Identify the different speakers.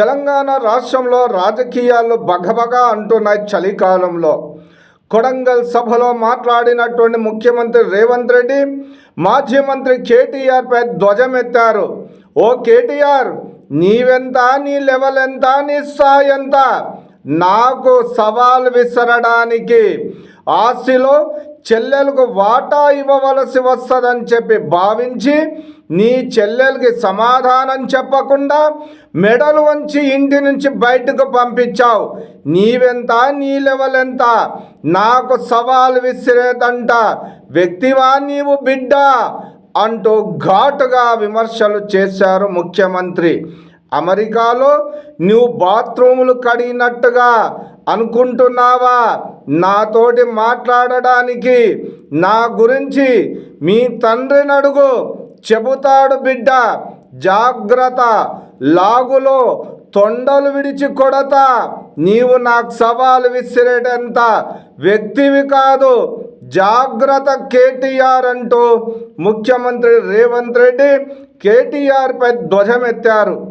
Speaker 1: తెలంగాణ రాష్ట్రంలో రాజకీయాలు బగబగా అంటున్నాయి చలికాలంలో. కొడంగల్ సభలో మాట్లాడినటువంటి ముఖ్యమంత్రి రేవంత్ రెడ్డి మాజీ మంత్రి కేటీఆర్పై ధ్వజమెత్తారు. ఓ కేటీఆర్ నీవెంత నీ లెవెల్ ఎంత నీ స్థాయి ఎంత? నాకు సవాల్ విసరడానికి ఆస్తిలో చెల్లెలకు వాటా ఇవ్వవలసి వస్తుందని చెప్పి భావించి నీ చెల్లెలకి సమాధానం చెప్పకుండా మెడలు వంచి ఇంటి నుంచి బయటకు పంపించావు. నీవెంత నీ లెవెల్ ఎంత? నాకు సవాల్ విసిరేదంట. వ్యక్తివా నీవు బిడ్డ? అంటూ ఘాటుగా విమర్శలు చేశారు ముఖ్యమంత్రి. అమెరికాలో నువ్వు బాత్రూములు కడిగినట్టుగా అనుకుంటున్నావా? నాతోటి మాట్లాడడానికి నా గురించి మీ తండ్రిని అడుగు. చెబుతాడు బిడ్డ జాగ్రత్త. లాగులో తొండలు విడిచి కొడతా. నీవు నాకు సవాలు విసిరేటంత వ్యక్తివి కాదు. జాగ్రత్త కేటీఆర్ అంటూ ముఖ్యమంత్రి రేవంత్ రెడ్డి కేటీఆర్పై ధ్వజమెత్తారు.